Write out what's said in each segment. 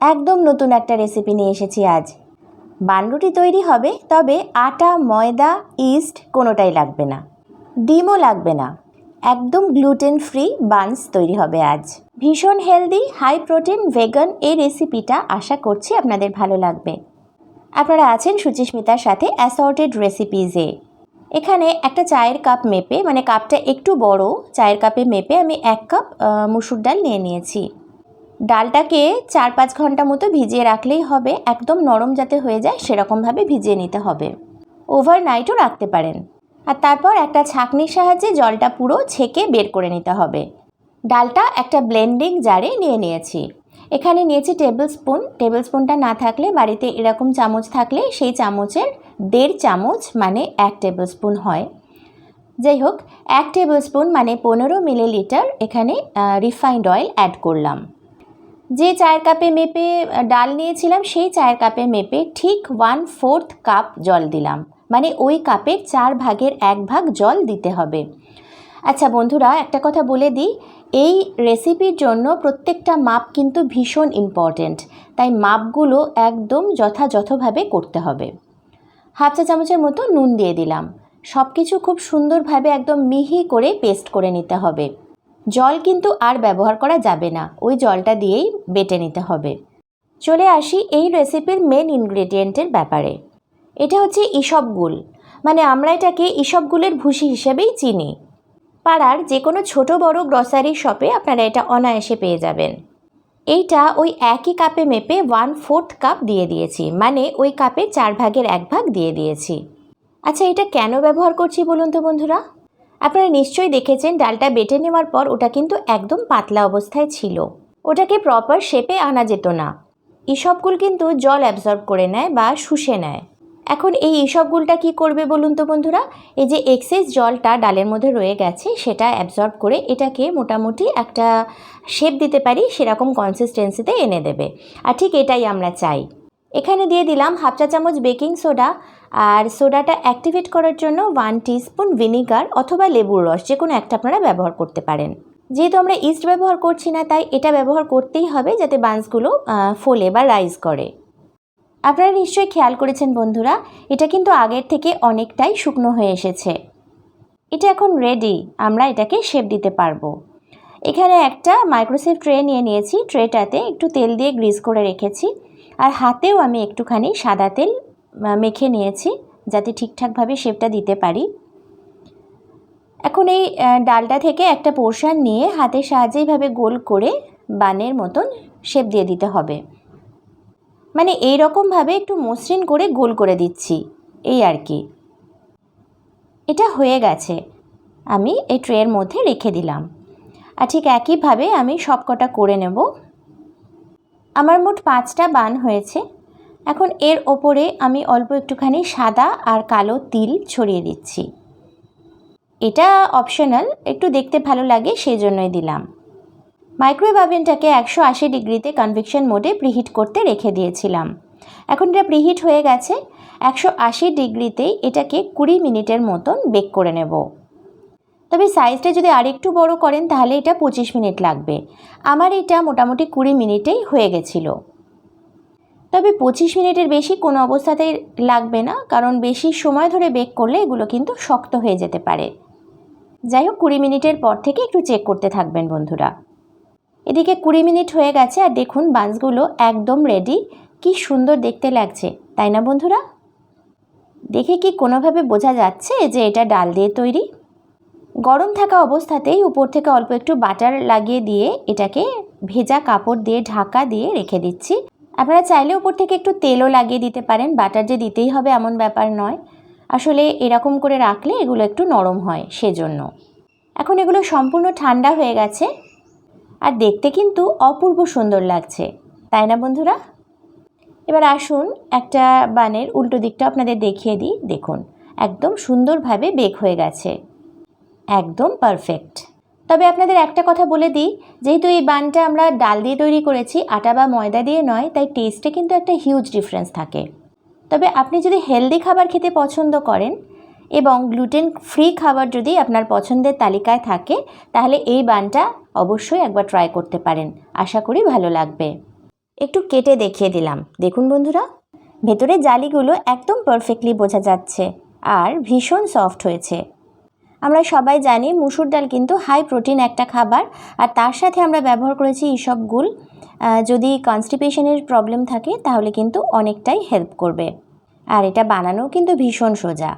একদম নতুন একটা রেসিপি নিয়ে এসেছি আজ। বানরুটি তৈরি হবে, তবে আটা, ময়দা ইস্ট কোনোটাই লাগবে না। ডিমও লাগবে না। একদম গ্লুটেন ফ্রি বানস তৈরি হবে আজ। ভীষণ হেলদি হাই প্রোটিন ভেগান এই রেসিপিটা আশা করছি আপনাদের ভালো লাগবে। আপনারা আছেন সুচিস্মিতার সাথে অ্যাসর্টেড রেসিপিজে এখানে একটা চায়ের কাপ মেপে মানে কাপটা একটু বড়, চায়ের কাপে মেপে আমি এক কাপ মুসুর ডাল নিয়ে নিয়েছি। ডালটাকে চার পাঁচ ঘণ্টা মতো ভিজিয়ে রাখলেই হবে, একদম নরম যাতে হয়ে যায় সেরকমভাবে ভিজিয়ে নিতে হবে। ওভারনাইটও রাখতে পারেন। আর তারপর একটা ছাঁকনির সাহায্যে জলটা পুরো ছেঁকে বের করে নিতে হবে। ডালটা একটা ব্লেন্ডিং জারে নিয়ে নিয়েছি। এখানে নিয়েছি টেবিল স্পুন। টেবিল স্পুনটা না থাকলে বাড়িতে এরকম চামচ থাকলে সেই চামচের দেড় চামচ মানে এক টেবিল স্পুন হয়। যাই হোক, এক টেবিল স্পুন মানে পনেরো মিলিলিটার এখানে রিফাইন্ড অয়েল অ্যাড করলাম। যে চায়ের কাপে মেপে ডাল নিয়েছিলাম, সেই চায়ের কাপে মেপে ঠিক ওয়ান ফোর্থ কাপ জল দিলাম। মানে ওই কাপের চার ভাগের এক ভাগ জল দিতে হবে। আচ্ছা বন্ধুরা, একটা কথা বলে দিই, এই রেসিপির জন্য প্রত্যেকটা মাপ কিন্তু ভীষণ ইম্পর্ট্যান্ট তাই মাপগুলো একদম যথাযথভাবে করতে হবে। হাফ চা চামচের মতো নুন দিয়ে দিলাম। সব কিছু খুব সুন্দরভাবে একদম মিহি করে পেস্ট করে নিতে হবে। জল কিন্তু আর ব্যবহার করা যাবে না। ওই জলটা দিয়েই বেটে নিতে হবে। চলে আসি এই রেসিপির মেন ইনগ্রেডিয়েন্টের ব্যাপারে। এটা হচ্ছে ইসবগুল মানে আমরা এটাকে ইসবগুলের ভুসি হিসেবেই চিনি। পাড়ার যে কোনো ছোট বড় গ্রসারি শপে আপনারা এটা অনায়াসে পেয়ে যাবেন। এইটা ওই একই কাপে মেপে ওয়ান ফোর্থ কাপ দিয়ে দিয়েছি। মানে ওই কাপে চার ভাগের এক ভাগ দিয়ে দিয়েছি। আচ্ছা এটা কেন ব্যবহার করছি বলুন তো বন্ধুরা? আপনারা নিশ্চয়ই দেখেছেন ডালটা বেটে নেওয়ার পর ওটা কিন্তু একদম পাতলা অবস্থায় ছিল। ওটাকে প্রপার শেপে আনা যেত না। ইসবগুল কিন্তু জল অ্যাবজর্ব করে নেয় বা শুষে নেয়। এখন এই ইসবগুলটা কি করবে বলুন তো বন্ধুরা? এই যে এক্সেস জলটা ডালের মধ্যে রয়ে গেছে, সেটা অ্যাবজর্ব করে এটাকে মোটামুটি একটা শেপ দিতে পারি, সেরকম কনসিস্টেন্সিতে এনে দেবে। আর ঠিক এটাই আমরা চাই। এখানে দিয়ে দিলাম হাফ চা চামচ বেকিং সোডা আর সোডাটা অ্যাক্টিভেট করার জন্য ওয়ান টিস্পুন ভিনিগার অথবা লেবুর রস, যে কোনো একটা আপনারা ব্যবহার করতে পারেন। যেহেতু আমরা ইস্ট ব্যবহার করছি না, তাই এটা ব্যবহার করতেই হবে যাতে বান্সগুলো ফোলে বা রাইজ করে। আপনারা নিশ্চয়ই খেয়াল করেছেন বন্ধুরা, এটা কিন্তু আগের থেকে অনেকটাই শুকনো হয়ে এসেছে। এটা এখন রেডি আমরা এটাকে শেপ দিতে পারব। এখানে একটা মাইক্রোসেভ ট্রে নিয়ে নিয়েছি ট্রেটাতে একটু তেল দিয়ে গ্রিজ করে রেখেছি। আর হাতেও আমি একটুখানি সাদা তেল মেখে নিয়েছি যাতে ঠিকঠাকভাবে শেপটা দিতে পারি। এখন এই ডালটা থেকে একটা পোর্শন নিয়ে হাতের সাহায্যে এইভাবে গোল করে বানের মতন শেপ দিয়ে দিতে হবে। মানে এই রকমভাবে একটু মসৃণ করে গোল করে দিচ্ছি, এই আর কি। এটা হয়ে গেছে। আমি এই ট্রের মধ্যে রেখে দিলাম। আর ঠিক একইভাবে আমি সব কটা করে নেব। আমার মোট পাঁচটা বান হয়েছে। এখন এর ওপরে আমি অল্প একটুখানি সাদা আর কালো তিল ছড়িয়ে দিচ্ছি। এটা অপশনাল একটু দেখতে ভালো লাগে সেই জন্যই দিলাম মাইক্রোওয়েভ ওভেনটাকে একশো আশি ডিগ্রিতে কনভেকশন মোডে প্রিহিট করতে রেখে দিয়েছিলাম। এখন এটা প্রিহিট হয়ে গেছে, একশো আশি ডিগ্রিতেই এটাকে কুড়ি মিনিটের মতন বেক করে নেব। তবে সাইজটা যদি আরেকটু বড় করেন, তাহলে এটা পঁচিশ মিনিট লাগবে। আমার এটা মোটামুটি কুড়ি মিনিটেই হয়ে গেছিল। তবে পঁচিশ মিনিটের বেশি কোনো অবস্থাতেই লাগবে না, কারণ বেশি সময় ধরে বেক করলে এগুলো কিন্তু শক্ত হয়ে যেতে পারে। যাই হোক, কুড়ি মিনিটের পর থেকে একটু চেক করতে থাকবেন বন্ধুরা। এদিকে কুড়ি মিনিট হয়ে গেছে, আর দেখুন বান্সগুলো একদম রেডি কি সুন্দর দেখতে লাগছে, তাই না বন্ধুরা? দেখে কি কোনোভাবে বোঝা যাচ্ছে যে এটা ডাল দিয়ে তৈরি? গরম থাকা অবস্থাতেই উপর থেকে অল্প একটু বাটার লাগিয়ে দিয়ে এটাকে ভেজা কাপড় দিয়ে ঢাকা দিয়ে রেখে দিচ্ছি। আপনারা চাইলে উপর থেকে একটু তেলও লাগিয়ে দিতে পারেন, বাটার যে দিতেই হবে এমন ব্যাপার নয়। আসলে এরকম করে রাখলে এগুলো একটু নরম হয় সেজন্য। এখন এগুলো সম্পূর্ণ ঠান্ডা হয়ে গেছে। আর দেখতে কিন্তু অপূর্ব সুন্দর লাগছে, তাই না বন্ধুরা? এবার আসুন একটা বানের উল্টো দিকটা আপনাদের দেখিয়ে দিই। দেখুন, একদম সুন্দরভাবে বেক হয়ে গেছে। একদম পারফেক্ট তবে আপনাদের একটা কথা বলে দিই, যেহেতু এই বানটা আমরা ডাল দিয়ে তৈরি করেছি, আটা বা ময়দা দিয়ে নয়, তাই টেস্টে কিন্তু একটা হিউজ ডিফারেন্স থাকে। তবে আপনি যদি হেলদি খাবার খেতে পছন্দ করেন এবং গ্লুটেন ফ্রি খাবার যদি আপনার পছন্দের তালিকায় থাকে, তাহলে এই বানটা অবশ্যই একবার ট্রাই করতে পারেন। আশা করি ভালো লাগবে। একটু কেটে দেখিয়ে দিলাম। দেখুন বন্ধুরা, ভেতরে জালিগুলো একদম পারফেক্টলি বোঝা যাচ্ছে, আর ভীষণ সফট হয়েছে। আমরা সবাই জানি মুসুর ডাল কিন্তু হাই প্রোটিন একটা খাবার, আর তার সাথে আমরা ব্যবহার করেছি এইসব গুল যদি কনস্টিপেশনের প্রবলেম থাকে, তাহলে কিন্তু অনেকটাই হেল্প করবে। আর এটা বানানো কিন্তু ভীষণ সোজা।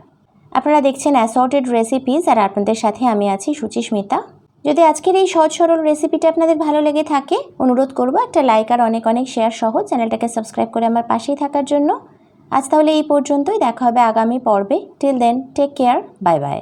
আপনারা দেখছেন অ্যাসর্টেড রেসিপিস আর আপনাদের সাথে আমি আছি সুচিস্মিতা যদি আজকের এই সহজ সরল রেসিপিটা আপনাদের ভালো লেগে থাকে, অনুরোধ করব একটা লাইক আর অনেক অনেক শেয়ার সহ চ্যানেলটাকে সাবস্ক্রাইব করে আমার পাশেই থাকার জন্য। আজ তাহলে এই পর্যন্তই, দেখা হবে আগামী পর্বে। Till then take care bye bye